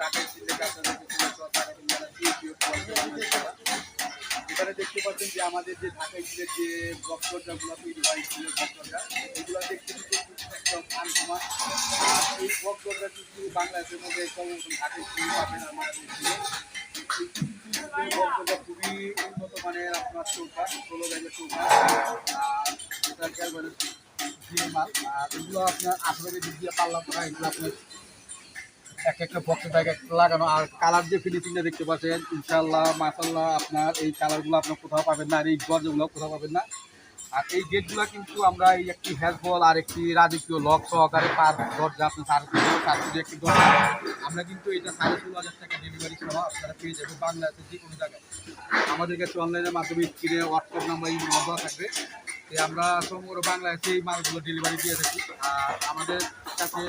কাছে এখানে দেখতে পাচ্ছেন যে আমাদের যে ঢাকা স্টিলের যে ব্লক দরজাগুলো তৈরি দেখতে কিন্তু একদম বাংলাদেশের মধ্যে সর্বপ্রথম খুবই উন্নত মানের আপনার চৌকা, ষোলো ব্যাগের চৌকা। আর এগুলো আপনার আঠারো কেজি দিয়ে পাল্লা করা, এগুলো আপনার এক একটা বক্সের ব্যাগ একটা লাগানো। আর কালার যে ফিনিশিংটা দেখতে পাচ্ছেন ইনশাল্লাহ মাসাল্লাহ আপনার এই কালারগুলো আপনার কোথাও পাবেন না, আর এই দরজাগুলো কোথাও পাবেন না। আর এই গেটগুলো কিন্তু আমরা এই একটি হ্যাজবল আর একটি রাজকীয় লক সহকারে পার দরজা আপনার সাড়ে একটি দরজা। আমরা কিন্তু এটা সাড়ে ষোলো হাজার টাকা ডেলিভারি সহ আপনারা পেয়ে যাবেন বাংলাদেশের যে কোনো জায়গায়। আমাদের কাছে অনলাইনের মাধ্যমে স্ক্রিনে হোয়াটসঅ্যাপ নাম্বার এই নম্বর থাকবে। আমরা সমগ্র বাংলাদেশে এই মালগুলো ডেলিভারি দিয়ে থাকি। আর আমাদের কাছে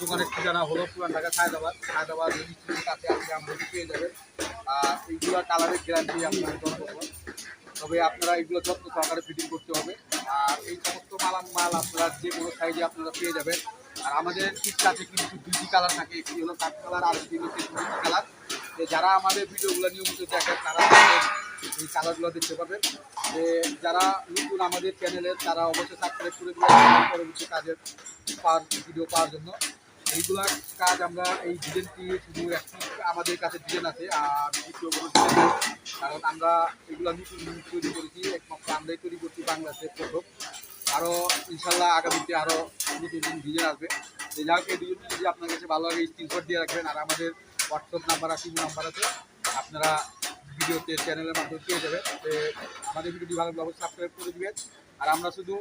দোকানের ঠিকানা হলো পুরান ঢাকা, সায়দাবাদ। রেজিস্ট্রির কাছে আসলে আমাদের পেয়ে যাবেন। আর এইগুলো কালারের গ্যারান্টি আপনার দেওয়া করব। তবে আপনারা এগুলো যত্ন সহকারে ফিটিং করতে হবে। আর এই সমস্ত মালাম মাল আপনারা যে কোনো সাইজে আপনারা পেয়ে যাবেন। আর আমাদের ঠিক কাছে কিন্তু দুইটি কালার থাকে। একটি হলো কাঠ কালার আর একটি হলো কালার যারা আমাদের ভিডিওগুলো নিয়মিত দেখেন, তারা এই কালারগুলো দেখতে পাবেন। যে যারা নতুন আমাদের চ্যানেলে তারা অবশ্যই সাবস্ক্রাইব করে দেবেন পরবর্তী কাজের পাওয়ার ভিডিও পাওয়ার জন্য। এইগুলা কাজ আমরা এই ডিজাইনটি শুধু একটি আমাদের কাছে ডিজাইন আছে, আর দ্বিতীয় কোনো ডিজাইন কারণ আমরা এগুলো নতুন তৈরি করেছি, একমাত্র আমরাই তৈরি করছি বাংলাদেশের প্রথম। আরও ইনশাল্লাহ আগামীতে আরও নতুন নতুন ডিজাইন আসবে। যে যাই হোক, এই ডিজাইনটি যদি আপনার কাছে ভালো লাগে স্ক্রিনশট দিয়ে রাখবেন, আর আমাদের হোয়াটসঅ্যাপ নাম্বার আছে নাম্বার আছে, আপনারা ভিডিওতে চ্যানেলের মাধ্যমে পেয়ে যাবেন। তো আমাদের ভিডিওটি ভালো লাগলে সাবস্ক্রাইব করে দিবেন। আর আমরা শুধু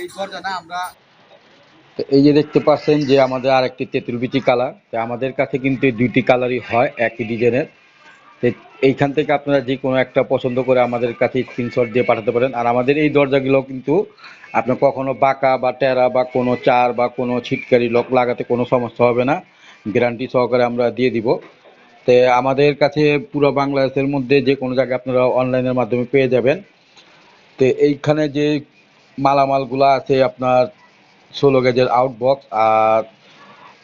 এই দরজা না, আমরা এই যে দেখতে পাচ্ছেন যে আমাদের আর একটি তেঁতুল বিচি কালার আমাদের কাছে কিন্তু দুইটি কালারই হয়, একই ডিজাইনের। এইখান থেকে আপনারা যে কোনো একটা পছন্দ করে আমাদের কাছে স্ক্রিনশট দিয়ে পাঠাতে পারেন। আর আমাদের এই দরজাগুলো কিন্তু আপনার কখনো বাঁকা বা টেরা বা কোনো চার বা কোনো ছিটকারি লক লাগাতে কোনো সমস্যা হবে না। গ্যারান্টি সহকারে আমরা দিয়ে দিব। তো আমাদের কাছে পুরো বাংলাদেশের মধ্যে যে কোনো জায়গায় আপনারা অনলাইনের মাধ্যমে পেয়ে যাবেন। তো এইখানে যে মালামালগুলো আছে আপনার ষোলো গেজের আউটবক্স আর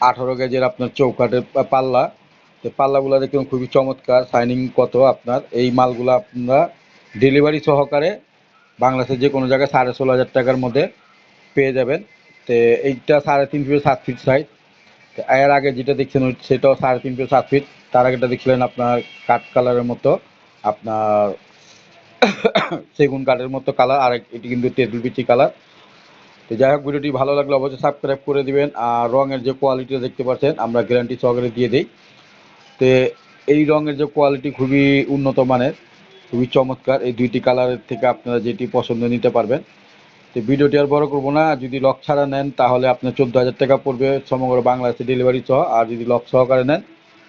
আঠারো গেজের আপনার চৌকাটের পাল্লা। তো পাল্লাগুলো দেখুন খুবই চমৎকার শাইনিং কত আপনার। এই মালগুলো আপনারা ডেলিভারি সহকারে বাংলাদেশের যে কোনো জায়গায় সাড়ে ষোলো হাজার টাকার মধ্যে পেয়ে যাবেন। তো এইটা সাড়ে তিন ফিট সাত ফিট সাইজ এর আগে যেটা দেখছেন সেটাও সাড়ে তিন ফিট সাত ফিট তার আগেটা দেখলেন আপনার কাঠ কালারের মতো, আপনার সেগুন কাঠের মতো কালার, আর এটি কিন্তু তেঁতুল বিচি কালার। তো যাই হোক, ভিডিওটি ভালো লাগলে অবশ্যই সাবস্ক্রাইব করে দিবেন, আর রঙের যে কোয়ালিটি দেখতে পাচ্ছেন, আমরা গ্যারান্টি সহকারে দিয়ে দিই। তো এই রঙের যে কোয়ালিটি খুবই উন্নত মানের, খুবই চমৎকার, এই দুইটি কালারের থেকে আপনারা যেটি পছন্দ নিতে পারবেন। তো ভিডিওটি আর বড় করব না, যদি লক ছাড়া নেন তাহলে আপনার চোদ্দ হাজার টাকা পড়বে সমগ্র বাংলাদেশে ডেলিভারি সহ, আর যদি লক সহকারে নেন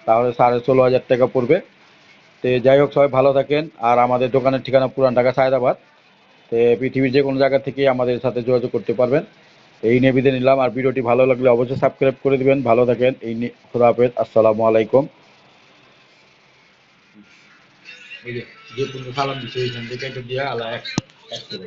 তাহলে সাড়ে ষোলো হাজার টাকা পড়বে। তো যাই হোক, সবাই ভালো থাকেন। আর আমাদের দোকানের ঠিকানা পুরান ঢাকা, সায়দাবাদ। তো পৃথিবীর যে কোনো জায়গা থেকে আমাদের সাথে যোগাযোগ করতে পারবেন। এই নিয়ে বিদায় নিলাম। আর ভিডিওটি ভালো লাগলে অবশ্যই সাবস্ক্রাইব করে দিবেন। ভালো থাকেন। এই নিয়ে খোদা হাফেজ। আসসালামু আলাইকুম। যে কোনো সালাম এইখান থেকে এটা দিয়ে আলা এক এক করে।